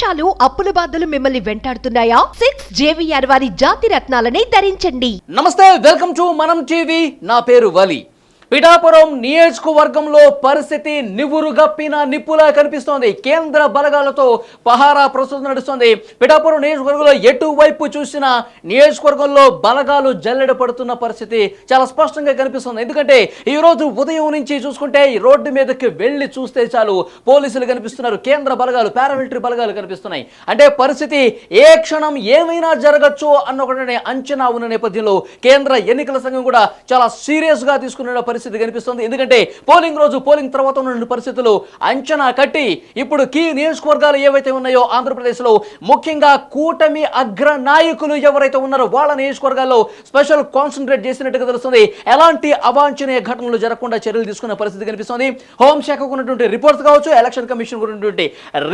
మోసాలు అప్పుల బాధలు మిమ్మల్ని వెంటాడుతున్నాయా? సిక్స్ జేవిఆర్ వారి జాతి రత్నాలని ధరించండి. నమస్తే వెల్కమ్ టు మనం టీవీ నా పేరు వలి. పిఠాపురం నియోజకవర్గంలో పరిస్థితి నివురు గప్పిన నిప్పులా కనిపిస్తోంది. కేంద్ర బలగాలతో పహారా ప్రస్తుతం నడుస్తోంది. పిఠాపురం నియోజకవర్గంలో ఎటువైపు చూసినా నియోజకవర్గంలో బలగాలు జల్లెడ పడుతున్న పరిస్థితి చాలా స్పష్టంగా కనిపిస్తుంది. ఎందుకంటే ఈ రోజు ఉదయం నుంచి చూసుకుంటే ఈ రోడ్డు మీదకి వెళ్ళి చూస్తే చాలు పోలీసులు కనిపిస్తున్నారు. కేంద్ర బలగాలు పారామిలిటరీ బలగాలు కనిపిస్తున్నాయి. అంటే పరిస్థితి ఏ క్షణం ఏమైనా జరగచ్చు అన్న ఒకటి అంచనా ఉన్న నేపథ్యంలో కేంద్ర ఎన్నికల సంఘం కూడా చాలా సీరియస్గా తీసుకున్న పరిస్థితి కనిపిస్తుంది. ఎందుకంటే పోలింగ్ రోజు పోలింగ్ తర్వాత ఉన్న పరిస్థితులు అంచనా కట్టి ఇప్పుడు కీ నియోజకవర్గాలు ఏవైతే ఉన్నాయో ఆంధ్రప్రదేశ్లో ముఖ్యంగా కూటమి అగ్ర నాయకులు ఎవరైతే ఉన్నారో వాళ్ళ నియోజకవర్గాల్లో స్పెషల్ కాన్సన్ట్రేట్ చేసినట్టుగా తెలుస్తుంది. ఎలాంటి అవాంఛనీయ ఘటనలు జరగకుండా చర్యలు తీసుకున్న పరిస్థితి కనిపిస్తుంది. హోంశాఖకు ఉన్నటువంటి రిపోర్ట్స్ కావచ్చు ఎలక్షన్ కమిషన్ ఉన్నటువంటి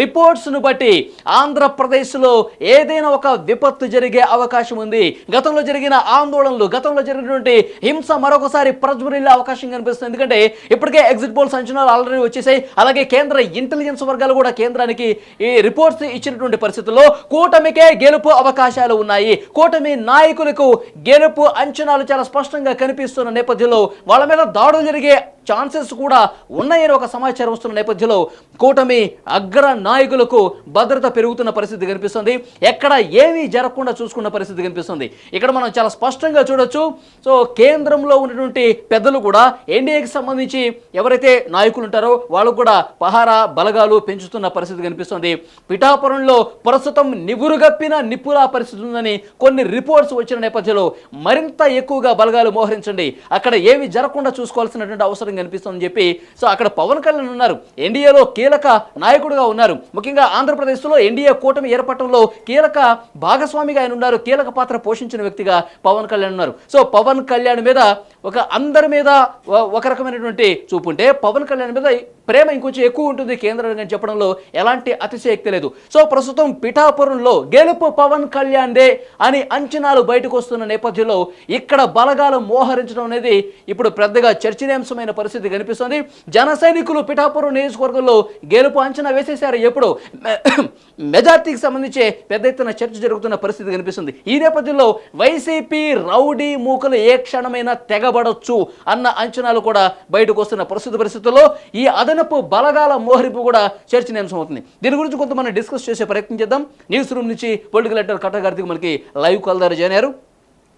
రిపోర్ట్స్ను బట్టి ఆంధ్రప్రదేశ్లో ఏదైనా ఒక విపత్తు జరిగే అవకాశం ఉంది. గతంలో జరిగిన ఆందోళనలు గతంలో జరిగినటువంటి హింస మరొకసారి ప్రజ్వరిల్లే అవకాశం కనిపిస్తుంది ఎందుకంటే ఇప్పటికే ఎగ్జిట్ పోల్స్ అంచనాలు ఆల్రెడీ వచ్చేసాయి. అలాగే కేంద్ర ఇంటెలిజెన్స్ వర్గాలు కూడా కేంద్రానికి ఈ రిపోర్ట్స్ ఇచ్చినటువంటి పరిస్థితుల్లో కూటమికే గెలుపు అవకాశాలు ఉన్నాయి. కూటమి నాయకులకు గెలుపు అంచనాలు చాలా స్పష్టంగా కనిపిస్తున్న నేపథ్యంలో వాళ్ళ మీద దాడులు జరిగే ఛాన్సెస్ కూడా ఉన్నాయని ఒక సమాచారం వస్తున్న నేపథ్యంలో కూటమి అగ్ర నాయకులకు భద్రత పెరుగుతున్న పరిస్థితి కనిపిస్తుంది. ఎక్కడ ఏమీ జరగకుండా చూసుకున్న పరిస్థితి కనిపిస్తుంది. ఇక్కడ మనం చాలా స్పష్టంగా చూడొచ్చు. సో కేంద్రంలో ఉన్నటువంటి పెద్దలు కూడా ఎన్డీఏకి సంబంధించి ఎవరైతే నాయకులు ఉంటారో వాళ్ళు కూడా పహారా బలగాలు పెంచుతున్న పరిస్థితి కనిపిస్తుంది. పిఠాపురంలో ప్రస్తుతం నివురుగప్పిన నిప్పులా పరిస్థితి ఉందని కొన్ని రిపోర్ట్స్ వచ్చిన నేపథ్యంలో మరింత ఎక్కువగా బలగాలు మోహరించండి. అక్కడ ఏమి జరగకుండా చూసుకోవాల్సినటువంటి అవసరం కనిపిస్తుందని చెప్పి సో అక్కడ పవన్ కళ్యాణ్ ఉన్నారు. ఎన్డీఏలో కీలక నాయకుడుగా ఉన్నారు. ముఖ్యంగా ఆంధ్రప్రదేశ్లో ఎన్డీఏ కూటమి ఏర్పడటంలో కీలక భాగస్వామిగా ఆయన ఉన్నారు. కీలక పాత్ర పోషించిన వ్యక్తిగా పవన్ కళ్యాణ్ ఉన్నారు. సో పవన్ కళ్యాణ్ మీద ఒక అందరి మీద ఒక రకమైనటువంటి చూపు ఉంటే పవన్ కళ్యాణ్ మీద ప్రేమ ఇంకొంచెం ఎక్కువ ఉంటుంది కేంద్రం చెప్పడంలో ఎలాంటి అతిశయక్తి లేదు. సో ప్రస్తుతం పిఠాపురంలో గెలుపు పవన్ కళ్యాణ్దే అని అంచనాలు బయటకు వస్తున్న నేపథ్యంలో ఇక్కడ బలగాలు మోహరించడం అనేది ఇప్పుడు పెద్దగా చర్చనీయాంశమైన పరిస్థితి కనిపిస్తుంది. జన సైనికులు పిఠాపురం నియోజకవర్గంలో గెలుపు అంచనా వేసేశారు. ఎప్పుడు మెజార్టీకి సంబంధించి పెద్ద ఎత్తున చర్చ జరుగుతున్న పరిస్థితి కనిపిస్తుంది. ఈ నేపథ్యంలో వైసీపీ రౌడీ మూకలు ఏ క్షణమైనా తెగబడొచ్చు అన్న అంచనాలు కూడా బయటకు వస్తున్న ప్రస్తుత పరిస్థితుల్లో ఈ అదనపు బలగాల మోహరింపు కూడా చర్చనీయాంశం అవుతుంది. దీని గురించి కొంత మనం డిస్కస్ చేసే ప్రయత్నం చేద్దాం. న్యూస్ రూమ్ నుంచి పొలిటికల్ ఎడిటర్ కట్టగారికి మనకి లైవ్ కాల్ ద్వారా జాయిన్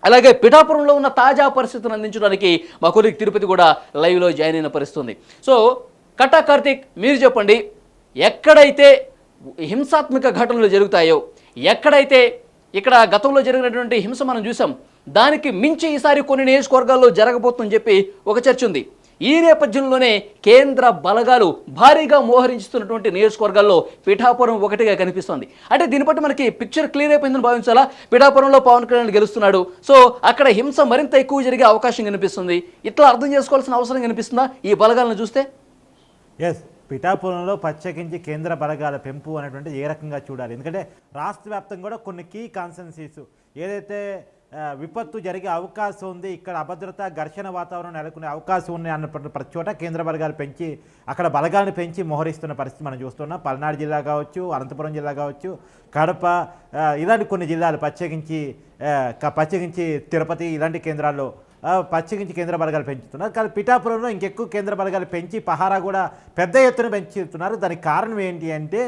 అలాగే పిఠాపురంలో ఉన్న తాజా పరిస్థితులను అందించడానికి మా కొలిక్ తిరుపతి కూడా లైవ్లో జాయిన్ అయిన పరిస్థితుంది. సో కట్టా కార్తీక్ మీరు చెప్పండి ఎక్కడైతే హింసాత్మక ఘటనలు జరుగుతాయో ఎక్కడైతే ఇక్కడ గతంలో జరిగినటువంటి హింస మనం చూసాం దానికి మించి ఈసారి కొన్ని నియోజకవర్గాల్లో జరగబోతుందని చెప్పి ఒక చర్చ ఉంది. ఈ నేపథ్యంలోనే కేంద్ర బలగాలు భారీగా మోహరించుతున్నటువంటి నియోజకవర్గాల్లో పిఠాపురం ఒకటిగా కనిపిస్తోంది. అంటే దీన్ని బట్టి మనకి పిక్చర్ క్లియర్ అయిపోయిందని భావించాలా? పిఠాపురంలో పవన్ కళ్యాణ్ గెలుస్తున్నాడు. సో అక్కడ హింస మరింత ఎక్కువ జరిగే అవకాశం కనిపిస్తుంది. ఇట్లా అర్థం చేసుకోవాల్సిన అవసరం కనిపిస్తుందా? ఈ బలగాలను చూస్తే? ఎస్ పిఠాపురంలో ప్రత్యేకించి కేంద్ర బలగాల పెంపు అనేటువంటి ఏ రకంగా చూడాలి? ఎందుకంటే రాష్ట్ర వ్యాప్తంగా కూడా కొన్ని కీ కాన్సెన్సీస్ ఏదైతే విపత్తు జరిగే అవకాశం ఉంది. ఇక్కడ అభద్రత ఘర్షణ వాతావరణం నెలకొనే అవకాశం ఉంది అన్న ప్రతి చోట కేంద్ర బలగాలు పెంచి అక్కడ బలగాలను పెంచి మోహరిస్తున్న పరిస్థితి మనం చూస్తున్నాం. పల్నాడు జిల్లా కావచ్చు అనంతపురం జిల్లా కావచ్చు కడప ఇలాంటి కొన్ని జిల్లాలు ప్రత్యేకించి ప్రత్యేకించి తిరుపతి ఇలాంటి కేంద్రాల్లో ప్రత్యేకించి కేంద్ర బలగాలు పెంచుతున్నారు. కానీ పిఠాపురంలో ఇంకెక్కువ కేంద్ర బలగాలు పెంచి పహారా కూడా పెద్ద ఎత్తున పెంచుతున్నారు. దానికి కారణం ఏంటి అంటే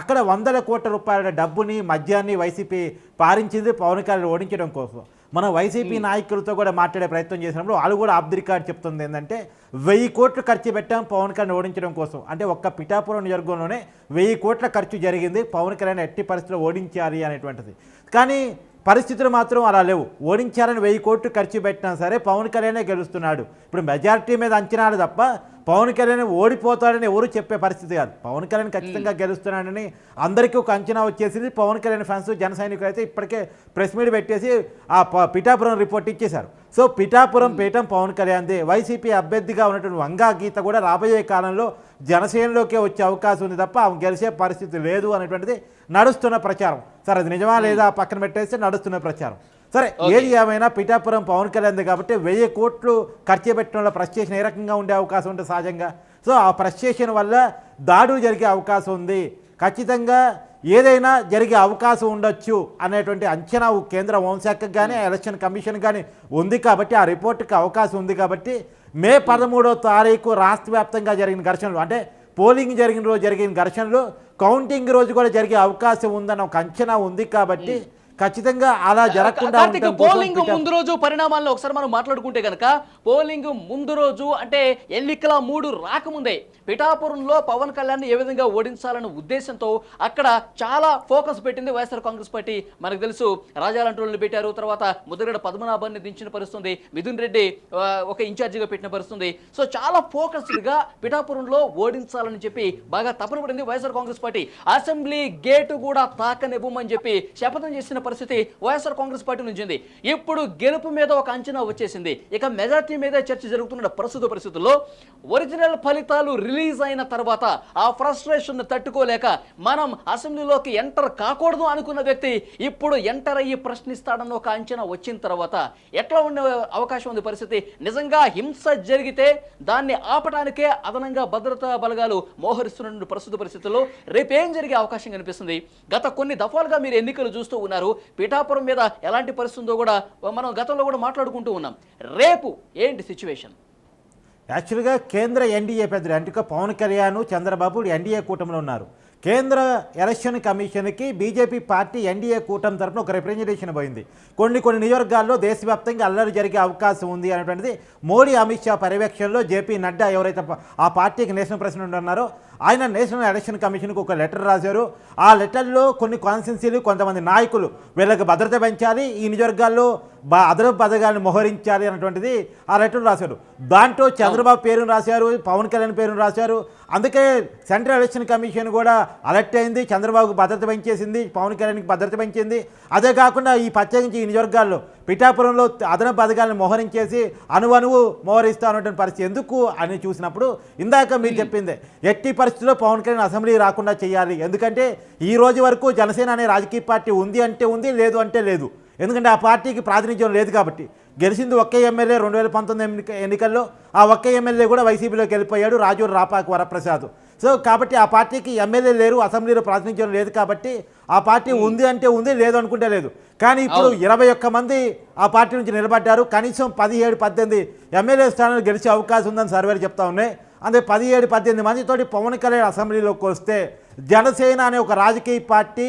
అక్కడ వందల కోట్ల రూపాయల డబ్బుని మద్యాన్ని వైసీపీ పారించింది పవన్ కళ్యాణ్ ఓడించడం కోసం. మనం వైసీపీ నాయకులతో కూడా మాట్లాడే ప్రయత్నం చేసినప్పుడు వాళ్ళు కూడా ఆఫ్ ది రికార్డ్ చెప్తుంది ఏంటంటే వెయ్యి కోట్లు ఖర్చు పెట్టాం పవన్ కళ్యాణ్ ఓడించడం కోసం. అంటే ఒక్క పిఠాపురం నియోజకవర్గంలోనే వెయ్యి కోట్ల ఖర్చు జరిగింది పవన్ కళ్యాణ్ ఎట్టి పరిస్థితుల్లో ఓడించాలి అనేటువంటిది. కానీ పరిస్థితులు మాత్రం అలా లేవు. ఓడించాలని వెయ్యి కోట్లు ఖర్చు పెట్టినా సరే పవన్ కళ్యాణే గెలుస్తున్నాడు. ఇప్పుడు మెజారిటీ మీద అంచనాలు తప్ప పవన్ కళ్యాణ్ ఓడిపోతాడని ఎవరు చెప్పే పరిస్థితి కాదు. పవన్ కళ్యాణ్ ఖచ్చితంగా గెలుస్తున్నాడని అందరికీ ఒక అంచనా వచ్చేసింది. పవన్ కళ్యాణ్ ఫ్యాన్స్ జన సైనికులు అయితే ఇప్పటికే ప్రెస్ మీట్ పెట్టేసి ఆ పిఠాపురం రిపోర్ట్ ఇచ్చేశారు. సో పిఠాపురం పీఠం పవన్ కళ్యాణ్దే. వైసీపీ అభ్యర్థిగా ఉన్నటువంటి వంగా గీత కూడా రాబోయే కాలంలో జనసేనలోకే వచ్చే అవకాశం ఉంది తప్ప ఆమె గెలిచే పరిస్థితి లేదు అనేటువంటిది నడుస్తున్న ప్రచారం. సరే అది నిజమా లేదా పక్కన పెట్టేస్తే నడుస్తున్న ప్రచారం. సరే ఏది ఏమైనా పిఠాపురం పవన్ కళ్యాణ్ కాబట్టి వెయ్యి కోట్లు ఖర్చు పెట్టడంలో ఫ్రస్ట్రేషన్ ఏ రకంగా ఉండే అవకాశం ఉంటుంది సహజంగా. సో ఆ ఫ్రస్ట్రేషన్ వల్ల దాడులు జరిగే అవకాశం ఉంది. ఖచ్చితంగా ఏదైనా జరిగే అవకాశం ఉండొచ్చు అనేటువంటి అంచనా కేంద్ర హోంశాఖకు కానీ ఎలక్షన్ కమిషన్ కానీ ఉంది కాబట్టి ఆ రిపోర్ట్కి అవకాశం ఉంది కాబట్టి మే పదమూడో తారీఖు రాష్ట్ర వ్యాప్తంగా జరిగిన ఘర్షణలు అంటే పోలింగ్ జరిగిన రోజు జరిగిన ఘర్షణలు కౌంటింగ్ రోజు కూడా జరిగే అవకాశం ఉందన్న ఒక అంచనా ఉంది కాబట్టి ఖచ్చితంగా అలా జరగకుండా పోలింగ్ ముందు రోజు పరిణామాలను ఒకసారి మనం మాట్లాడుకుంటే కనుక పోలింగ్ ముందు రోజు అంటే ఎన్నికల మూడు రాకముందే పిఠాపురంలో పవన్ కళ్యాణ్ ఏ విధంగా ఓడించాలన్న ఉద్దేశంతో అక్కడ చాలా ఫోకస్ పెట్టింది వైఎస్ఆర్ కాంగ్రెస్ పార్టీ. మనకు తెలుసు రాజాలంటోళ్ళని పెట్టారు తర్వాత ముద్రగడ పద్మనాభాన్ని దించిన పరిస్థితుంది మిథున్ రెడ్డి ఒక ఇన్ఛార్జిగా పెట్టిన పరిస్థితుంది. సో చాలా ఫోకస్డ్గా పిఠాపురంలో ఓడించాలని చెప్పి బాగా తపన పడింది YSR Congress party. Assembly gate కూడా తాకనివ్వమని చెప్పి శపథం చేసిన పరిస్థితి వైఎస్ఆర్ కాంగ్రెస్ పార్టీ నుంచి ఉంది. ఇప్పుడు గెలుపు మీద ఒక అంచనా వచ్చేసింది. ఇక మెజార్టీ మీద చర్చ జరుగుతున్న ప్రస్తుత పరిస్థితుల్లో ఒరిజినల్ ఫలితాలు రిలీజ్ అయిన తర్వాత ఆ ఫ్రస్ట్రేషన్ తట్టుకోలేక మనం అసెంబ్లీలోకి ఎంటర్ కాకూడదు అనుకున్న వ్యక్తి ఇప్పుడు ఎంటర్ అయ్యి ప్రశ్నిస్తాడన్న ఒక అంచనా వచ్చిన తర్వాత ఎట్లా ఉండే అవకాశం ఉంది పరిస్థితి? నిజంగా హింస జరిగితే దాన్ని ఆపటానికే అదనంగా భద్రతా బలగాలు మోహరిస్తున్న ప్రస్తుత పరిస్థితుల్లో రేపేం జరిగే అవకాశం కనిపిస్తుంది? గత కొన్ని దఫాలుగా మీరు ఎన్నికలు చూస్తూ ఉన్నారు. పీఠాపురం మీద ఎలాంటి పరిస్థితి ఉందో కూడా మనం గతంలో కూడా మాట్లాడుకుంటూ ఉన్నాం. రేపు ఏంటి సిచ్యువేషన్ యాక్చువల్గా కేంద్ర ఎన్డీఏ పెద్దలు అంటే పవన్ కళ్యాణ్ చంద్రబాబు ఎన్డీఏ కూటమిలో ఉన్నారు. కేంద్ర ఎలక్షన్ కమిషన్కి బీజేపీ పార్టీ ఎన్డీఏ కూటమి తరఫున ఒక రిప్రజెంటేషన్ పోయింది. కొన్ని కొన్ని నియోజకవర్గాల్లో దేశవ్యాప్తంగా అల్లరి జరిగే అవకాశం ఉంది అనేటువంటిది మోడీ అమిత్ షా పర్యవేక్షణలో జేపీ నడ్డా ఎవరైతే ఆ పార్టీకి నేషనల్ ప్రెసిడెంట్ ఉన్నారో ఆయన నేషనల్ ఎలక్షన్ కమిషన్కి ఒక లెటర్ రాశారు. ఆ లెటర్లో కొన్ని కాన్స్టిట్యున్సీలు కొంతమంది నాయకులు వీళ్ళకి భద్రత పెంచాలి ఈ నియోజకవర్గాల్లో బా అదనపు పథకాలను మోహరించాలి అన్నటువంటిది ఆ లెటర్ రాశారు. దాంట్లో చంద్రబాబు పేరును రాశారు పవన్ కళ్యాణ్ పేరును రాశారు. అందుకే సెంట్రల్ ఎలక్షన్ కమిషన్ కూడా అలర్ట్ అయింది చంద్రబాబుకు భద్రత పెంచేసింది పవన్ కళ్యాణ్కి భద్రత పెంచింది. అదే కాకుండా ఈ ప్రత్యేకించి ఈ నియోజకవర్గాల్లో పిఠాపురంలో అదనపు పథకాలను మోహరించేసి అణువణువు మోహరిస్తా ఉన్నటువంటి పరిస్థితి ఎందుకు అని చూసినప్పుడు ఇందాక మీరు చెప్పిందే ఎట్టి పరిస్థితుల్లో పవన్ కళ్యాణ్ అసెంబ్లీ రాకుండా చేయాలి. ఎందుకంటే ఈ రోజు వరకు జనసేన అనే రాజకీయ పార్టీ ఉంది అంటే ఉంది లేదు అంటే లేదు. ఎందుకంటే ఆ పార్టీకి ప్రాతినిధ్యం లేదు కాబట్టి. గెలిచింది ఒకే ఎమ్మెల్యే రెండు వేల పంతొమ్మిది ఎన్నిక ఎన్నికల్లో. ఆ ఒక్క ఎమ్మెల్యే కూడా వైసీపీలోకి వెళ్ళిపోయాడు రాజూరు రాపాకు వరప్రసాద్. సో కాబట్టి ఆ పార్టీకి ఎమ్మెల్యే లేరు అసెంబ్లీలో ప్రాతినిధ్యం లేదు కాబట్టి ఆ పార్టీ ఉంది అంటే ఉంది లేదు అనుకుంటే లేదు. కానీ ఇప్పుడు ఇరవై ఒక్క మంది ఆ పార్టీ నుంచి నిలబడ్డారు. కనీసం పదిహేడు పద్దెనిమిది ఎమ్మెల్యే స్థానాలు గెలిచే అవకాశం ఉందని సర్వేలు చెప్తా ఉన్నాయి. అందుకే పదిహేడు పద్దెనిమిది మందితోటి పవన్ కళ్యాణ్ అసెంబ్లీలోకి వస్తే జనసేన అనే ఒక రాజకీయ పార్టీ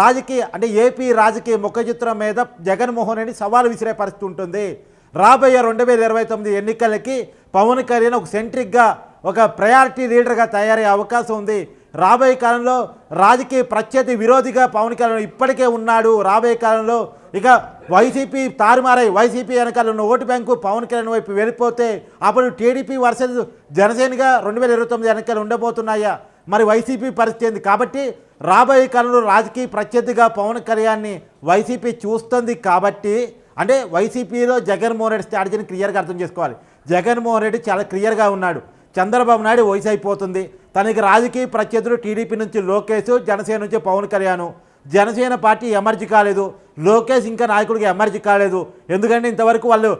రాజకీయ అంటే ఏపీ రాజకీయ ముఖ చిత్రం మీద జగన్మోహన్ రెడ్డి సవాలు విసిరే పరిస్థితి ఉంటుంది. రాబోయే రెండు వేల ఇరవై తొమ్మిది ఎన్నికలకి పవన్ కళ్యాణ్ ఒక సెంట్రిక్గా ఒక ప్రయారిటీ లీడర్గా తయారయ్యే అవకాశం ఉంది. రాబోయే కాలంలో రాజకీయ ప్రత్యర్థి విరోధిగా పవన్ కళ్యాణ్ ఇప్పటికే ఉన్నాడు. రాబోయే కాలంలో ఇక వైసీపీ తారుమారై వైసీపీ వెనకాల ఉన్న ఓటు బ్యాంకు పవన్ కళ్యాణ్ వైపు వెళ్ళిపోతే అప్పుడు టీడీపీ వర్సెస్ జనసేనగా రెండు వేల ఇరవై తొమ్మిది వెనకాల ఉండబోతున్నాయా? మరి వైసీపీ పరిస్థితి ఏంది? కాబట్టి రాబోయే కాలంలో రాజకీయ ప్రత్యర్థిగా పవన్ కళ్యాణ్ని వైసీపీ చూస్తుంది కాబట్టి అంటే వైసీపీలో జగన్మోహన్ రెడ్డి స్ట్రాటజీని క్లియర్గా అర్థం చేసుకోవాలి. జగన్మోహన్ రెడ్డి చాలా క్లియర్గా ఉన్నాడు. చంద్రబాబు నాయుడు వయసు అయిపోతుంది. తనకి రాజకీయ ప్రత్యర్థులు టీడీపీ నుంచి లోకేష్ జనసేన నుంచి పవన్ కళ్యాణ్. జనసేన పార్టీ ఎమర్జీ కాలేదు. లోకేష్ ఇంకా నాయకుడికి ఎమర్జీ కాలేదు. ఎందుకంటే ఇంతవరకు వాళ్ళు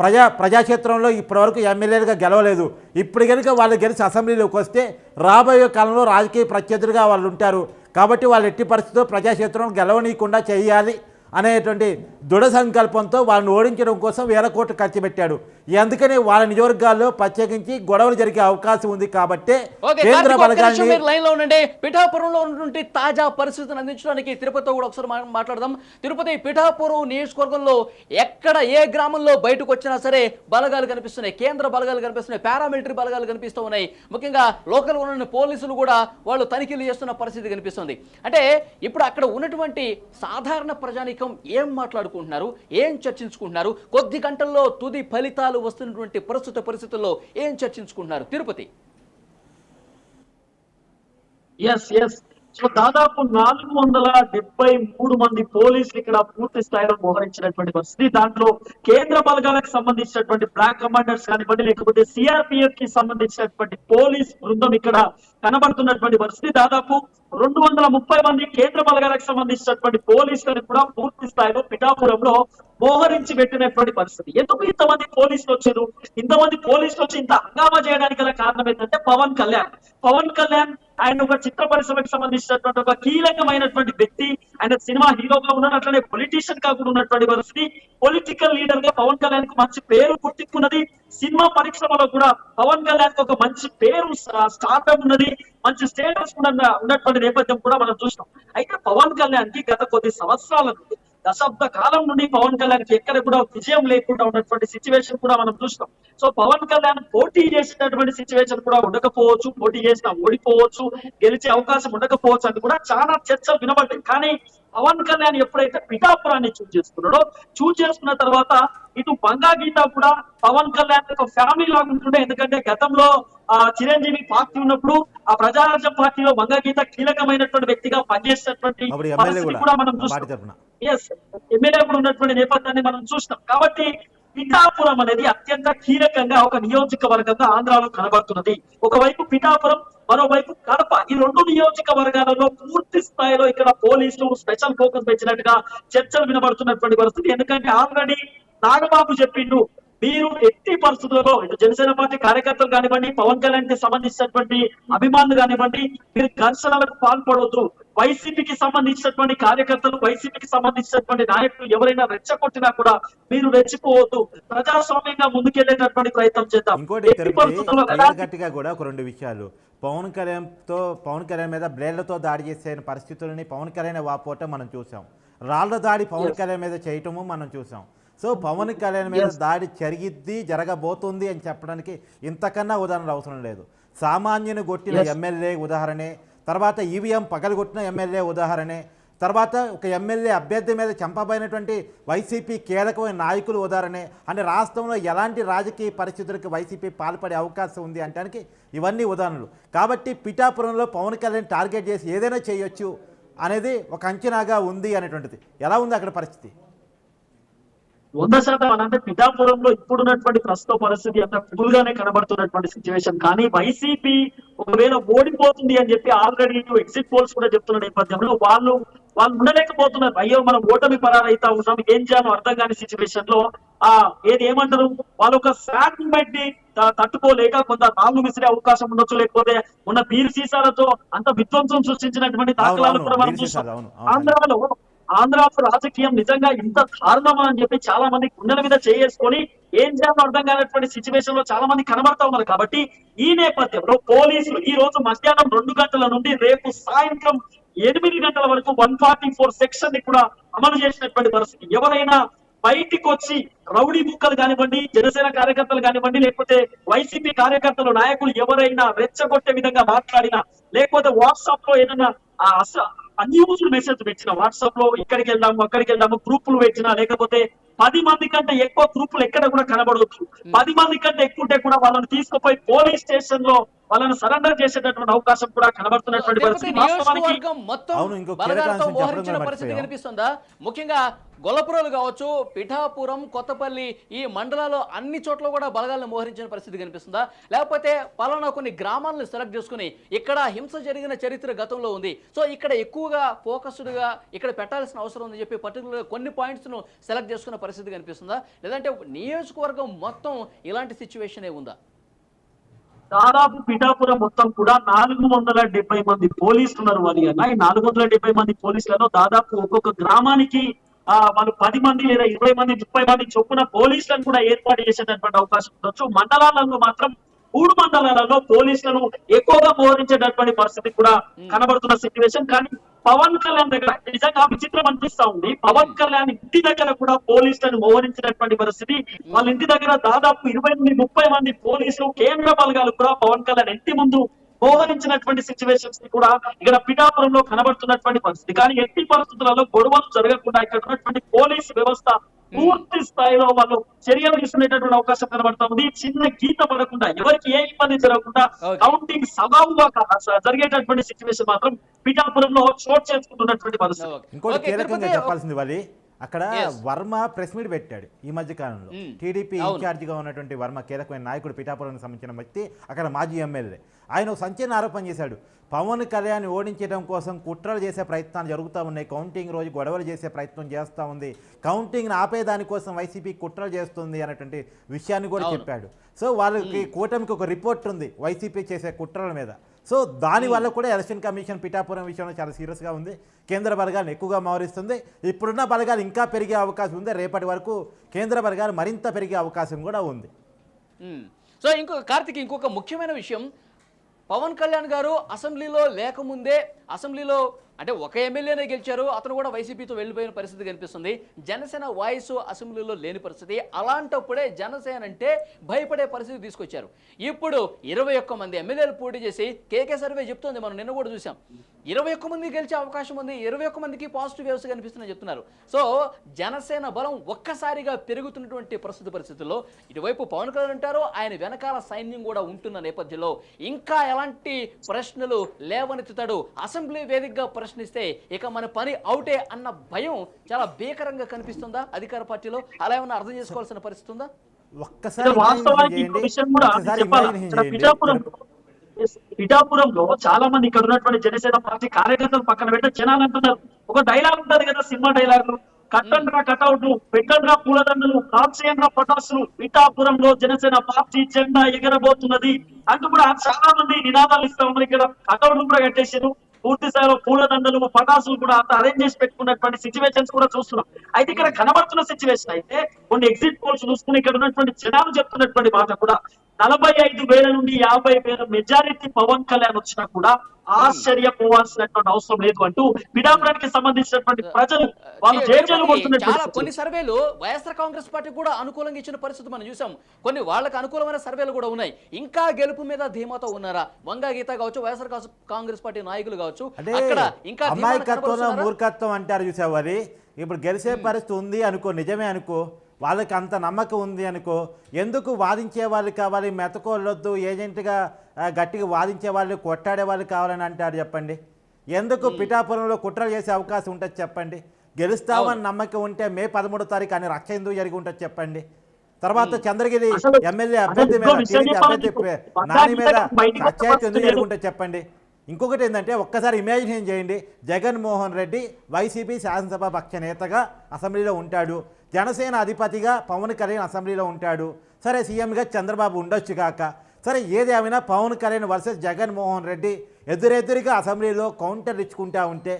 ప్రజా ప్రజాక్షేత్రంలో ఇప్పటివరకు ఎమ్మెల్యేలుగా గెలవలేదు. ఇప్పుడు కనుక వాళ్ళు గెలిచి అసెంబ్లీలోకి వస్తే రాబోయే కాలంలో రాజకీయ ప్రత్యర్థులుగా వాళ్ళు ఉంటారు. కాబట్టి వాళ్ళు ఎట్టి పరిస్థితుల్లో ప్రజాక్షేత్రం గెలవనీయకుండా చేయాలి. అనేటువంటి దృఢ సంకల్పంతో వాళ్ళని ఓడించడం కోసం వేల కోట్లు ఖర్చు పెట్టాడు. అందుకని వాళ్ళ నియోజకవర్గాల్లో ప్రత్యేకించి గొడవలు జరిగే అవకాశం ఉంది కాబట్టి కేంద్ర బలగాన్ని ఉండండి. పిఠాపురంలో ఉన్నటువంటి తాజా పరిస్థితిని అందించడానికి తిరుపతితో కూడా ఒకసారి మాట్లాడదాం. తిరుపతి పిఠాపురం నియోజకవర్గంలో ఎక్కడ ఏ గ్రామంలో బయటకు వచ్చినా సరే బలగాలు కనిపిస్తున్నాయి. కేంద్ర బలగాలు కనిపిస్తున్నాయి. పారామిలిటరీ బలగాలు కనిపిస్తూ ఉన్నాయి. ముఖ్యంగా లోకల్ ఉన్న పోలీసులు కూడా వాళ్ళు తనిఖీలు చేస్తున్న పరిస్థితి కనిపిస్తుంది. అంటే ఇప్పుడు అక్కడ ఉన్నటువంటి సాధారణ ప్రజానీకం ఏం మాట్లాడుకుంటున్నారు? ఏం చర్చించుకుంటున్నారు? కొద్ది గంటల్లో తుది ఫలితాలు వస్తున్నటువంటి ప్రస్తుత పరిస్థితుల్లో ఏం చర్చించుకుంటున్నారు? తిరుపతి. ఎస్ ఎస్ సో దాదాపు నాలుగు వందల డెబ్బై మూడు మంది పోలీసులు ఇక్కడ పూర్తి స్థాయిలో మోహరించినటువంటి పరిస్థితి. దాంట్లో కేంద్ర బలగాలకు సంబంధించినటువంటి బ్లాక్ కమాండర్స్ కానివ్వండి లేకపోతే సిఆర్పిఎఫ్కి సంబంధించినటువంటి పోలీస్ బృందం ఇక్కడ కనబడుతున్నటువంటి పరిస్థితి. దాదాపు రెండు వందల ముప్పై మంది కేంద్ర బలగాలకు సంబంధించినటువంటి పోలీసులను కూడా పూర్తి స్థాయిలో పిఠాపురంలో మోహరించి పెట్టినటువంటి పరిస్థితి. ఎందుకు ఇంతమంది పోలీసులు వచ్చారు? ఇంతమంది పోలీసులు వచ్చి ఇంత హంగామా చేయడానికి గల కారణం ఏంటంటే పవన్ కళ్యాణ్. పవన్ కళ్యాణ్ ఆయన ఒక చిత్ర పరిశ్రమకి సంబంధించినటువంటి ఒక కీలకమైనటువంటి వ్యక్తి. ఆయన సినిమా హీరోగా ఉన్నాడు. అట్లనే పొలిటీషియన్గా కూడా ఉన్నటువంటి పరిస్థితి పొలిటికల్ లీడర్గా పవన్ కళ్యాణ్కు మంచి పేరు పుట్టించుకున్నది సినిమా పరిశ్రమలో కూడా పవన్ కళ్యాణ్కు ఒక మంచి పేరు స్టార్టప్ ఉన్నది. మంచి స్టేటస్ కూడా ఉన్నటువంటి నేపథ్యం కూడా మనం చూసినాం అయితే పవన్ కళ్యాణ్కి గత కొద్ది సంవత్సరాల నుండి దశాబ్ద కాలం నుండి పవన్ కళ్యాణ్కి ఎక్కడ కూడా విజయం లేకుండా ఉన్నటువంటి సిచ్యువేషన్ కూడా మనం చూస్తాం. సో పవన్ కళ్యాణ్ పోటీ చేసినటువంటి సిచ్యువేషన్ కూడా ఉండకపోవచ్చు పోటీ చేసిన ఓడిపోవచ్చు గెలిచే అవకాశం ఉండకపోవచ్చు అని కూడా చాలా చర్చలు వినబడ్డాయి. కానీ పవన్ కళ్యాణ్ ఎప్పుడైతే పిఠాపురాన్ని చూజ్ చేసుకున్నాడో చూజ్ చేసుకున్న తర్వాత ఇటు బంగా గీత కూడా పవన్ కళ్యాణ్ ఒక ఫ్యామిలీ లాగా ఉంటుండే ఎందుకంటే గతంలో ఆ చిరంజీవి పార్టీ ఉన్నప్పుడు ఆ ప్రజారాజ్యం పార్టీలో గీత కీలకమైనటువంటి వ్యక్తిగా పనిచేసినటువంటి పరిస్థితి కూడా మనం చూస్తాం. ఎస్ ఎమ్మెల్యే కూడా ఉన్నటువంటి నేపథ్యాన్ని మనం చూసినాం కాబట్టి పిఠాపురం అనేది అత్యంత కీలకంగా ఒక నియోజకవర్గంగా ఆంధ్రాలో కనబడుతున్నది. ఒకవైపు పిఠాపురం మరోవైపు కడప. ఈ రెండు నియోజకవర్గాలలో పూర్తి స్థాయిలో ఇక్కడ పోలీసులు స్పెషల్ ఫోకస్ పెంచినట్టుగా చర్చలు వినబడుతున్నటువంటి పరిస్థితి. ఎందుకంటే ఆల్రెడీ నాగబాబు చెప్పిండు మీరు ఎట్టి పరిస్థితుల్లో ఇటు జనసేన పార్టీ కార్యకర్తలు కానివ్వండి పవన్ కళ్యాణ్కి సంబంధించినటువంటి అభిమానులు కానివ్వండి మీరు ఘర్షణలకు పాల్పడవద్దు వైసీపీకి సంబంధించినటువంటి కార్యకర్తలు వైసీపీకి సంబంధించినటువంటి నాయకులు ఎవరైనా రెచ్చగొట్టినా కూడా మీరు రెచ్చిపోవద్దు. ప్రజాస్వామ్యంగా ముందుకెళ్ళేటటువంటి ప్రయత్నం చేద్దాం. ఇంకోటి గట్టిగా కూడా ఒక రెండు విషయాలు. పవన్ కళ్యాణ్తో పవన్ కళ్యాణ్ మీద బ్లేడ్లతో దాడి చేసే పరిస్థితులని పవన్ కళ్యాణ్ వాపోవటం మనం చూసాం. రాళ్ళ దాడి పవన్. కళ్యాణ్ మీద చేయటము మనం చూసాం. సో పవన్ కళ్యాణ్ మీద. దాడి జరిగిద్ది జరగబోతుంది అని చెప్పడానికి ఇంతకన్నా ఉదాహరణ అవసరం లేదు. సామాన్యుని కొట్టిన. ఎమ్మెల్యే ఉదాహరణే తర్వాత ఈవీఎం పగలగొట్టిన ఎమ్మెల్యే ఉదాహరణే తర్వాత ఒక ఎమ్మెల్యే అభ్యర్థి మీద చంపబడినటువంటి వైసీపీ కీలకమైన నాయకులు ఉదాహరణే. అంటే రాష్ట్రంలో ఎలాంటి రాజకీయ పరిస్థితులకు వైసీపీ పాల్పడే అవకాశం ఉంది అంటానికి ఇవన్నీ ఉదాహరణలు. కాబట్టి పిఠాపురంలో పవన్ కళ్యాణ్ టార్గెట్ చేసి ఏదైనా చేయొచ్చు అనేది ఒక అంచనాగా ఉంది అనేటువంటిది. ఎలా ఉంది అక్కడ పరిస్థితి? వంద శాతం అని అంటే పిఠాపురంలో ఇప్పుడున్నటువంటి ప్రస్తుత పరిస్థితి అంత కూల్ గానే కనబడుతున్నటువంటి సిచ్యువేషన్ కానీ వైసీపీ ఒకవేళ ఓడిపోతుంది అని చెప్పి ఆల్రెడీ ఎగ్జిట్ పోల్స్ కూడా చెప్తున్న నేపథ్యంలో వాళ్ళు వాళ్ళు ఉండలేకపోతున్నారు. అయ్యో మనం ఓటమి పరారైతా ఉన్నాం. ఏం చేయాలో అర్థం కాని సిచ్యువేషన్లో ఆ ఏది ఏమంటారు? వాళ్ళు ఒక ని త- తట్టుకోలేక కొంత రాళ్ళు విసిరే అవకాశం ఉండొచ్చు. లేకపోతే ఉన్న బీర్ సీసాలతో అంత విధ్వంసం సృష్టించినటువంటి దాఖలాలు కూడా మనం చూస్తాం. అవును. ఆంధ్రాలో రాజకీయం నిజంగా ఇంత దారుణమా అని చెప్పి చాలా మంది గుండెల మీద చేసుకొని ఏం చేయాలో అర్థం కానటువంటి సిచ్యువేషన్లో చాలా మంది కనబడతా ఉన్నారు కాబట్టి ఈ నేపథ్యంలో పోలీసులు ఈ రోజు మధ్యాహ్నం రెండు గంటల నుండి రేపు సాయంత్రం ఎనిమిది గంటల వరకు వన్ ఫార్టీ ఫోర్ సెక్షన్ని కూడా అమలు చేసినటువంటి పరిస్థితి. ఎవరైనా బయటికి వచ్చి రౌడీ ముక్కలు కానివ్వండి జనసేన కార్యకర్తలు కానివ్వండి లేకపోతే వైసీపీ కార్యకర్తలు నాయకులు ఎవరైనా రెచ్చగొట్టే విధంగా మాట్లాడినా లేకపోతే వాట్సాప్లో ఏదైనా అన్యూజువల్ మెసేజ్ పెట్టిన వాట్సాప్లో ఇక్కడికి వెళ్దాము అక్కడికి వెళ్దాము గ్రూపులు పెట్టినా లేకపోతే పది మంది కంటే ఎక్కువ గ్రూపులు ఎక్కడ కూడా కనబడవచ్చు పది మంది కంటే ఎక్కువ ఉంటే కూడా వాళ్ళని తీసుకుపోయి పోలీస్ స్టేషన్లో వాళ్ళని సరెండర్ చేసేటటువంటి అవకాశం కూడా కనబడుతున్నటువంటి పరిస్థితి మొత్తం పరిస్థితి. కనిపిస్తుందా? ముఖ్యంగా గొల్లపురం కావచ్చు పిఠాపురం కొత్తపల్లి ఈ మండలాల్లో అన్ని చోట్ల కూడా బలగాలను మోహరించిన పరిస్థితి కనిపిస్తుందా? లేకపోతే పలానా కొన్ని గ్రామాలను సెలెక్ట్ చేసుకుని ఇక్కడ హింస జరిగిన చరిత్ర గతంలో ఉంది. సో ఇక్కడ ఎక్కువగా ఫోకస్డ్గా ఇక్కడ పెట్టాల్సిన అవసరం ఉందని చెప్పి పర్టికులర్ కొన్ని పాయింట్స్ను సెలెక్ట్ చేసుకున్న పరిస్థితి కనిపిస్తుందా? లేదంటే నియోజకవర్గం మొత్తం ఇలాంటి సిచ్యువేషనే ఉందా? దాదాపు పిఠాపురం మొత్తం కూడా నాలుగు వందల డెబ్బై మంది పోలీసులు ఉన్నారు వాళ్ళు అన్న ఈ నాలుగు వందల డెబ్బై మంది పోలీసులలో దాదాపు ఒక్కొక్క గ్రామానికి ఆ వాళ్ళు పది మంది లేదా ఇరవై మంది ముప్పై మంది చొప్పున పోలీసులను కూడా ఏర్పాటు చేసేటటువంటి అవకాశం ఉండొచ్చు. మండలాలలో మాత్రం మూడు మండలాలలో పోలీసులను ఎక్కువగా మోహరించేటటువంటి పరిస్థితి కూడా కనబడుతున్న సిచ్యువేషన్ కానీ పవన్ కళ్యాణ్ దగ్గర నిజంగా విచిత్రం అనిపిస్తా ఉంది. పవన్ కళ్యాణ్ ఇంటి దగ్గర కూడా పోలీసులను మోహరించినటువంటి పరిస్థితి. వాళ్ళ ఇంటి దగ్గర దాదాపు ఇరవై నుండి ముప్పై మంది పోలీసులు కేంద్ర బలగాలు కూడా పవన్ కళ్యాణ్ ఇంటి ముందు మోహరించినటువంటి సిచ్యువేషన్స్ని కూడా ఇక్కడ పిఠాపురంలో కనబడుతున్నటువంటి పరిస్థితి. కానీ ఎట్టి పరిస్థితులలో గొడవలు జరగకుండా ఇక్కడ ఉన్నటువంటి పోలీస్ వ్యవస్థ పూర్తి స్థాయిలో వాళ్ళు చర్యలు తీసుకునేటటువంటి అవకాశం కనబడతా ఉంది. చిన్న గీత పడకుండా ఎవరికి ఏ ఇబ్బంది జరగకుండా. కౌంటింగ్ కా- జరిగేటటువంటి సిచ్యువేషన్ మాత్రం పిఠాపురంలో చోటు చేసుకుంటున్నటువంటి పరిస్థితి. అక్కడ. వర్మ ప్రెస్ మీట్ పెట్టాడు ఈ మధ్య కాలంలో Mm. టీడీపీ. ఇన్ఛార్జిగా ఉన్నటువంటి వర్మ కీలకమైన నాయకుడు పిఠాపురానికి సంబంధించిన వ్యక్తి అక్కడ మాజీ ఎమ్మెల్యే ఆయన ఒక సంచలన ఆరోపణ చేశాడు పవన్ కళ్యాణ్ ఓడించడం కోసం కుట్రలు చేసే ప్రయత్నాలు జరుగుతూ ఉన్నాయి కౌంటింగ్ రోజు గొడవలు చేసే ప్రయత్నం చేస్తూ ఉంది కౌంటింగ్ని ఆపేదానికోసం వైసీపీ కుట్రలు చేస్తుంది అనేటువంటి విషయాన్ని కూడా. చెప్పాడు సో వాళ్ళకి కూటమికి ఒక రిపోర్ట్ ఉంది వైసీపీ చేసే కుట్రల మీద సో దానివల్ల కూడా ఎలక్షన్ కమిషన్ పిఠాపురం విషయంలో చాలా సీరియస్గా ఉంది. కేంద్ర బలగాలను ఎక్కువగా మోహరిస్తుంది. ఇప్పుడున్న బలగాలు ఇంకా పెరిగే అవకాశం ఉంది. రేపటి వరకు కేంద్ర బలగాలు మరింత పెరిగే అవకాశం కూడా ఉంది. మ్మ్. సో ఇంకో కార్తిక్ ఇంకొక ముఖ్యమైన విషయం. పవన్ కళ్యాణ్ గారు అసెంబ్లీలో లేకముందే అసెంబ్లీలో అంటే ఒక ఎమ్మెల్యేనే గెలిచారు అతను కూడా వైసీపీతో వెళ్ళిపోయిన పరిస్థితి కనిపిస్తుంది. జనసేన వాయిస్ అసెంబ్లీలో లేని పరిస్థితి. అలాంటప్పుడే జనసేన అంటే భయపడే పరిస్థితి తీసుకొచ్చారు. ఇప్పుడు ఇరవై ఒక్క మంది ఎమ్మెల్యేలు పోటీ చేసి కేకే సర్వే చెప్తుంది మనం నిన్న కూడా చూసాం. ఇరవై ఒక్క మంది గెలిచే అవకాశం ఉంది ఇరవై ఒక్క మందికి పాజిటివ్ వేవ్స్ కనిపిస్తున్నాయి చెప్తున్నారు. సో జనసేన బలం ఒక్కసారిగా పెరుగుతున్నటువంటి ప్రస్తుత పరిస్థితుల్లో ఇటువైపు పవన్ కళ్యాణ్ అంటారు ఆయన వెనకాల సైన్యం కూడా ఉంటున్న నేపథ్యంలో ఇంకా ఎలాంటి ప్రశ్నలు లేవనెత్తుతాడు అసెంబ్లీ వేదికగా ప్రశ్నిస్తే ఇక మన పని అవుటే అన్న భయం చాలా భీకరంగా కనిపిస్తుందా అధికార పార్టీలో? అలా ఏమన్నా అర్థం చేసుకోవాల్సిన పరిస్థితి ఉందా? ఒక్కసారి. పిఠాపురంలో చాలా మంది ఇక్కడ ఉన్నటువంటి జనసేన పార్టీ కార్యకర్తలు పక్కన పెట్టే జనాలు అంటున్నారు. ఒక డైలాగ్ ఉంటది కదా సినిమా డైలాగ్. కట్టండి రా కటౌట్లు పెట్టండి రా పూలదండలు కాల్చేయండి రా పటాసులు. పిఠాపురంలో జనసేన పార్టీ జెండా ఎగరబోతున్నది. అంటూ కూడా చాలా మంది నినాదాలు ఇస్తా ఉన్నారు ఇక్కడ కటౌట్లు కూడా కట్టేసారు పూర్తి స్థాయిలో పూలదండలు పటాసులు కూడా అంత అరేంజ్ చేసి పెట్టుకున్నటువంటి సిచ్యువేషన్స్ కూడా చూస్తున్నాం. అయితే ఇక్కడ కనబడుతున్న సిచ్యువేషన్ అయితే కొన్ని ఎగ్జిట్ పోల్స్ చూసుకుని ఇక్కడ ఉన్నటువంటి జనాలు చెప్తున్నటువంటి మాట కూడా నలభై ఐదు వేల నుండి యాభై వేల మెజారిటీ పవన్ కళ్యాణ్ వచ్చినా కూడా ఆశ్చర్యపోవాల్సినటువంటి అవసరం లేదు అంటూ పిడాపురానికి సంబంధించినటువంటి ప్రజలు వాళ్ళు జేజేలు చాలా కొన్ని. సర్వేలు వైఎస్ఆర్ కాంగ్రెస్ పార్టీ కూడా అనుకూలంగా ఇచ్చిన పరిస్థితి మనం చూసాం. కొన్ని వాళ్ళకి అనుకూలమైన సర్వేలు కూడా ఉన్నాయి. ఇంకా గెలుపు మీద ధీమాతో ఉన్నారా? వంగా గీత కావచ్చు వైఎస్ఆర్ కాంగ్రెస్- కాంగ్రెస్ పార్టీ నాయకులు కావచ్చు అక్కడ ఇంకా కనబరుస్తున్నారా? మూర్ఖత్వం అంటారు చూసావు అది ఇప్పుడు గెలిచే పరిస్థితి ఉంది అనుకో నిజమే అనుకో. వాళ్ళకి అంత నమ్మకం ఉంది అనుకో ఎందుకు వాదించే వాళ్ళు కావాలి? మెతకోళ్ళొద్దు ఏజెంట్గా గట్టిగా వాదించే వాళ్ళు కొట్టాడే వాళ్ళు కావాలని అంటారు చెప్పండి. ఎందుకు పిఠాపురంలో కుట్రలు చేసే అవకాశం ఉంటుంది చెప్పండి. గెలుస్తామని నమ్మకం ఉంటే మే పదమూడో తారీఖు అని రక్ష ఎందుకు జరిగి ఉంటుంది చెప్పండి. తర్వాత చంద్రగిరి ఎమ్మెల్యే అభ్యర్థి మీద టీడీపీ అభ్యర్థి నాని మీద ఎందుకు? లేదు. జరుగుంటే చెప్పండి. ఇంకొకటి ఏంటంటే ఒక్కసారి ఇమాజిన్ చేయండి. జగన్మోహన్ రెడ్డి వైసీపీ శాసనసభ పక్ష నేతగా అసెంబ్లీలో ఉంటాడు. జనసేన అధిపతిగా పవన్ కళ్యాణ్ అసెంబ్లీలో ఉంటాడు. సరే సీఎంగా చంద్రబాబు ఉండొచ్చు కాక. సరే ఏదేమైనా పవన్ కళ్యాణ్ వర్సెస్ జగన్మోహన్ రెడ్డి ఎదురెదురుగా అసెంబ్లీలో కౌంటర్ ఇచ్చుకుంటా ఉంటే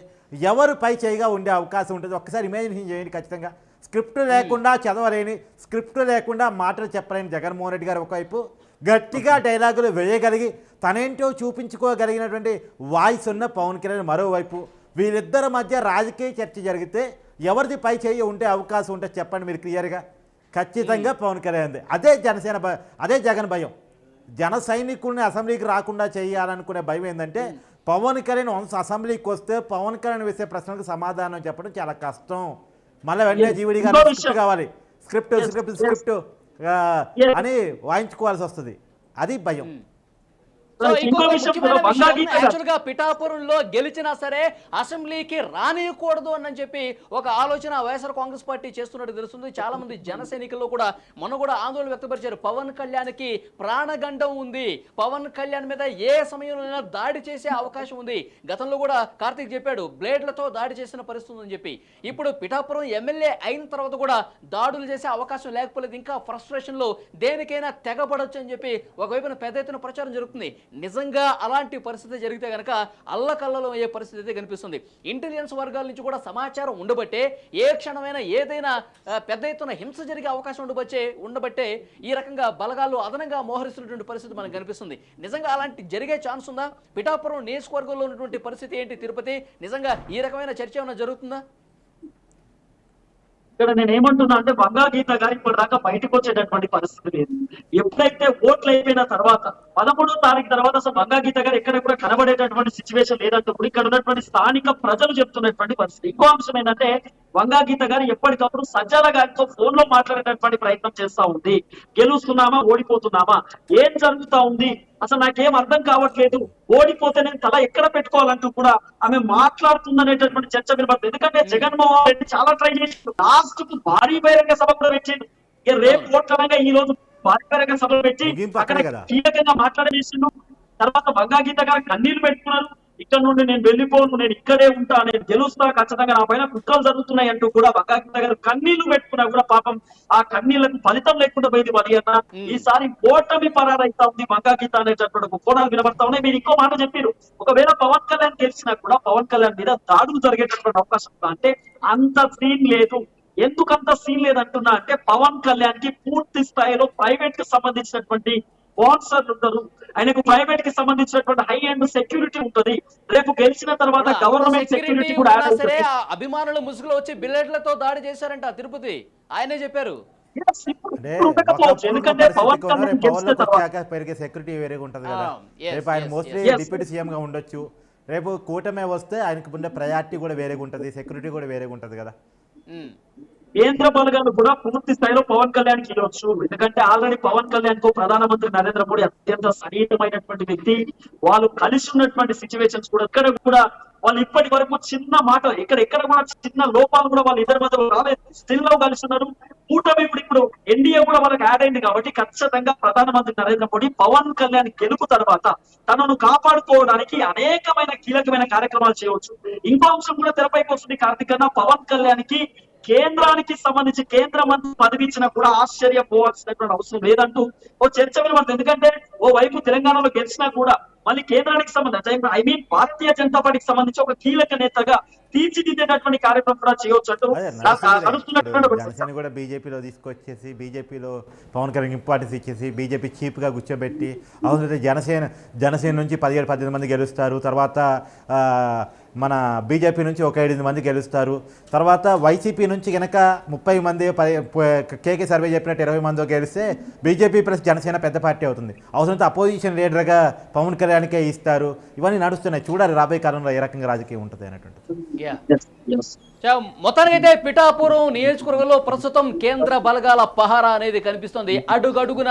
ఎవరు పై చేయిగా ఉండే అవకాశం ఉంటుంది. ఒక్కసారి ఇమాజిన్ చేయండి ఖచ్చితంగా. స్క్రిప్ట్ లేకుండా చదవలేని స్క్రిప్ట్ లేకుండా మాటలు చెప్పలేని జగన్మోహన్ రెడ్డి గారు ఒకవైపు. గట్టిగా డైలాగులు వేయగలిగి తనేంటో చూపించుకోగలిగినటువంటి వాయిస్ ఉన్న పవన్ కళ్యాణ్ మరోవైపు. వీళ్ళిద్దరి మధ్య రాజకీయ చర్చ జరిగితే ఎవరిది పై చేయి ఉంటే అవకాశం ఉంటే చెప్పండి మీరు క్లియర్గా ఖచ్చితంగా పవన్ కళ్యాణ్. అదే జనసేన అదే జగన్ భయం జన సైనికుల్ని అసెంబ్లీకి రాకుండా చేయాలనుకునే భయం ఏంటంటే పవన్ కళ్యాణ్ వన్స్ అసెంబ్లీకి వస్తే పవన్ కళ్యాణ్ వేసే ప్రశ్నలకు సమాధానం చెప్పడం చాలా కష్టం మళ్ళీ వెంటనే. జీవిడి గారు. స్క్రిప్ట్ కావాలి స్క్రిప్ట్ స్క్రిప్ట్. స్క్రిప్ట్. అని వాయించుకోవాల్సి వస్తుంది అది భయం యాక్చువల్గా పిఠాపురంలో గెలిచినా సరే అసెంబ్లీకి రానియకూడదు అని చెప్పి ఒక ఆలోచన వైఎస్ఆర్ కాంగ్రెస్ పార్టీ చేస్తున్నట్టు తెలుస్తుంది. చాలా మంది జన సైనికుల్లో కూడా మొన్న కూడా ఆందోళన వ్యక్తపరిచారు. పవన్ కళ్యాణ్కి ప్రాణగండం ఉంది. పవన్ కళ్యాణ్ మీద ఏ సమయంలో దాడి చేసే అవకాశం ఉంది. గతంలో కూడా కార్తీక్ చెప్పాడు బ్లేడ్లతో దాడి చేసిన పరిస్థితి ఉందని చెప్పి. ఇప్పుడు పిఠాపురం ఎమ్మెల్యే అయిన తర్వాత కూడా దాడులు చేసే అవకాశం లేకపోలేదు. ఇంకా ఫ్రస్ట్రేషన్లో దేనికైనా తెగబడొచ్చు అని చెప్పి ఒకవైపున పెద్ద ఎత్తున ప్రచారం జరుగుతుంది. నిజంగా అలాంటి పరిస్థితి జరిగితే కనుక అల్లకల్లలో అయ్యే పరిస్థితి అయితే కనిపిస్తుంది. ఇంటెలిజెన్స్ వర్గాల నుంచి కూడా సమాచారం ఉండబట్టే ఏ క్షణమైనా ఏదైనా పెద్ద ఎత్తున హింస జరిగే అవకాశం ఉండబట్టే ఉండబట్టే ఈ రకంగా బలగాలు అదనంగా మోహరిస్తున్నటువంటి పరిస్థితి మనకు కనిపిస్తుంది. నిజంగా అలాంటి జరిగే ఛాన్స్ ఉందా? పిఠాపురం నియోజకవర్గంలో ఉన్నటువంటి పరిస్థితి ఏంటి తిరుపతి? నిజంగా ఈ రకమైన చర్చ ఏమైనా జరుగుతుందా? ఇక్కడ నేను ఏమంటున్నా అంటే బంగా గీత గారు ఇప్పటిదాకా బయటకు వచ్చేటటువంటి పరిస్థితి లేదు. ఎప్పుడైతే ఓట్లు అయిపోయిన తర్వాత పదమూడో తారీఖు తర్వాత అసలు బంగా గీత గారు ఎక్కడ కూడా కనబడేటటువంటి సిచ్యువేషన్ లేదంటే ఇప్పుడు ఇక్కడ ఉన్నటువంటి స్థానిక ప్రజలు చెప్తున్నటువంటి పరిస్థితి. ఇంకో అంశం ఏంటంటే వంగా గీత గారు ఎప్పటికప్పుడు సజ్జల గారితో ఫోన్లో మాట్లాడేటటువంటి ప్రయత్నం చేస్తా ఉంది. గెలుస్తున్నామా ఓడిపోతున్నామా? ఏం జరుగుతా ఉంది? అసలు నాకేం అర్థం కావట్లేదు. ఓడిపోతే నేను తల ఎక్కడ పెట్టుకోవాలంటూ కూడా ఆమె మాట్లాడుతుందనేటటువంటి చర్చ వినబడుతుంది. ఎందుకంటే జగన్మోహన్ రెడ్డి చాలా ట్రై చేసిండు. లాస్ట్కు భారీ బహిరంగ సభ కూడా పెట్టిండు. రేపు ఓట్లనగా ఈ రోజు భారీ బహిరంగ సభ పెట్టి అక్కడ. కీలకంగా మాట్లాడేసిండు తర్వాత బంగా గీత గారు కన్నీళ్ళు పెట్టుకున్నారు. ఇక్కడ నుండి నేను వెళ్ళిపోను నేను ఇక్కడే ఉంటా నేను గెలుస్తా ఖచ్చితంగా నా పైన కుట్రలు జరుగుతున్నాయి అంటూ కూడా బంగా గీత గారు కన్నీళ్ళు పెట్టుకున్నా కూడా పాపం ఆ కన్నీళ్ళకు ఫలితం లేకుండా పోయింది మరి అన్న. ఈసారి ఓటమి పరారైతా ఉంది బంగా గీత అనేటటువంటి ఒక కోణాలు వినబడతా ఉన్నాయి. మీరు ఇంకో మాట చెప్పారు. ఒకవేళ పవన్ కళ్యాణ్ గెలిచినా కూడా పవన్ కళ్యాణ్ మీద దాడులు జరిగేటటువంటి అవకాశం ఉందా? అంటే అంత సీన్ లేదు. ఎందుకంత సీన్ లేదంటున్నా అంటే పవన్ కళ్యాణ్కి పూర్తి స్థాయిలో ప్రైవేట్కి సంబంధించినటువంటి స్పాన్సర్లు ఉంటారు ఆయనకు ప్రైవేట్కి సంబంధించినటువంటి హై అండ్ సెక్యూరిటీ ఉంటది. రేపు గెలిచిన తర్వాత గవర్నమెంట్ సెక్యూరిటీ కూడా సరే అభిమానులు ముసుగులో వచ్చి బిల్లెట్లతో దాడి చేశారంట తిరుపతి. ఆయనే చెప్పారు. ఎందుకంటే పవన్ కళ్యాణ్ గెలిచిన తర్వాత పెరిగే సెక్యూరిటీ వేరేగా ఉంటుంది కదా. రేపు ఆయన మోస్ట్లీ. డిప్యూటీ సీఎం గా ఉండొచ్చు. రేపు కూటమే వస్తే ఆయనకు ఉండే ప్రయారిటీ కూడా వేరేగా ఉంటుంది. సెక్యూరిటీ కూడా వేరేగా ఉంటుంది కదా. కేంద్ర బలగాలు కూడా పూర్తి స్థాయిలో పవన్ కళ్యాణ్కి ఇవ్వచ్చు. ఎందుకంటే ఆల్రెడీ పవన్ కళ్యాణ్కు ప్రధానమంత్రి నరేంద్ర మోడీ అత్యంత సన్నిహితమైనటువంటి వ్యక్తి. వాళ్ళు కలిసి ఉన్నటువంటి సిచ్యువేషన్స్ కూడా ఇక్కడ కూడా వాళ్ళు ఇప్పటి వరకు చిన్న మాట ఇక్కడ ఎక్కడ కూడా చిన్న లోపాలు కూడా వాళ్ళు ఇద్దరి మధ్యలో రాలేదు. స్టిల్లో కలిసి ఉన్నారు. కూటమి ఇప్పుడు ఇప్పుడు ఎన్డీఏ కూడా వాళ్ళకి యాడ్ అయింది కాబట్టి ఖచ్చితంగా ప్రధానమంత్రి నరేంద్ర మోడీ పవన్ కళ్యాణ్ గెలుపు తర్వాత తనను కాపాడుకోవడానికి అనేకమైన కీలకమైన కార్యక్రమాలు చేయవచ్చు. ఇంకో అంశం కూడా తెరపైకి వస్తుంది కార్తీక్ అన్న. పవన్ కళ్యాణ్కి కేంద్రానికి సంబంధించి కేంద్ర మంత్రి పదవి ఇచ్చినా కూడా ఆశ్చర్యపోవాల్సినటువంటి అవసరం లేదంటూ ఓ చర్చ వినబడుతుంది ఎందుకంటే ఓ వైపు తెలంగాణలో గెలిచినా కూడా మళ్ళీ కేంద్రానికి సంబంధించి ఐ మీన్ భారతీయ జనతా పార్టీకి సంబంధించి ఒక కీలక నేతగా తీర్చిదిద్దేటటువంటి కార్యక్రమం కూడా చేయవచ్చు. అంటూ కూడా బీజేపీలో తీసుకొచ్చేసి బీజేపీలో పవన్ కళ్యాణ్ ఇంపార్టెన్స్ ఇచ్చేసి బీజేపీ చీప్గా కూర్చోబెట్టి అవసరమైతే జనసేన జనసేన నుంచి పదిహేడు పద్దెనిమిది మంది గెలుస్తారు. తర్వాత మన బీజేపీ నుంచి ఒక ఎనిమిది మంది గెలుస్తారు. తర్వాత వైసీపీ నుంచి కనుక ముప్పై మంది పది కేకే సర్వే చెప్పినట్టు ఇరవై మంది గెలిస్తే బీజేపీ ప్లస్ జనసేన పెద్ద పార్టీ అవుతుంది. అవసరమైతే అపోజిషన్ లీడర్గా పవన్ కళ్యాణ్కే ఇస్తారు. ఇవన్నీ నడుస్తున్నాయి. చూడాలి రాబోయే కాలంలో ఏ రకంగా రాజకీయం ఉంటుంది అనేటువంటి మొత్తానికైతే పిఠాపురం నియోజకవర్గంలో ప్రస్తుతం కేంద్ర బలగాల పహారా అనేది కనిపిస్తుంది. అడుగడుగున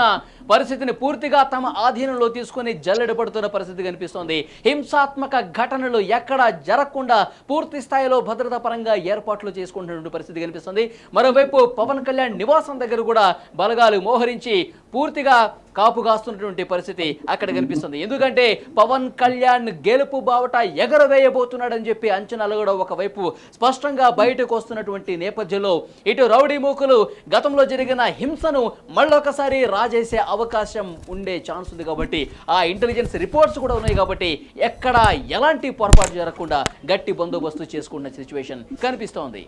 పరిస్థితిని పూర్తిగా తమ ఆధీనంలో తీసుకుని జల్లెడ పడుతున్న పరిస్థితి కనిపిస్తోంది. హింసాత్మక ఘటనలు ఎక్కడ జరగకుండా పూర్తి స్థాయిలో భద్రతా పరంగా ఏర్పాట్లు చేసుకుంటున్న పరిస్థితి కనిపిస్తుంది. మరోవైపు పవన్ కళ్యాణ్ నివాసం దగ్గర కూడా బలగాలు మోహరించి పూర్తిగా కాపు కాస్తున్నటువంటి పరిస్థితి అక్కడ కనిపిస్తుంది. ఎందుకంటే పవన్ కళ్యాణ్ గెలుపు బావట ఎగరవేయబోతున్నాడని చెప్పి అంచనాలు కూడా ఒకవైపు స్పష్టంగా బయటకు వస్తున్నటువంటి నేపథ్యంలో ఇటు రౌడీ మూకులు గతంలో జరిగిన హింసను మళ్ళొకసారి రాజేసే అవకాశం ఉండే ఛాన్స్ ఉంది కాబట్టి ఆ ఇంటెలిజెన్స్ రిపోర్ట్స్ కూడా ఉన్నాయి కాబట్టి ఎక్కడ ఎలాంటి పొరపాటు జరగకుండా గట్టి బందోబస్తు చేసుకున్న సిచ్యువేషన్ కనిపిస్తోంది.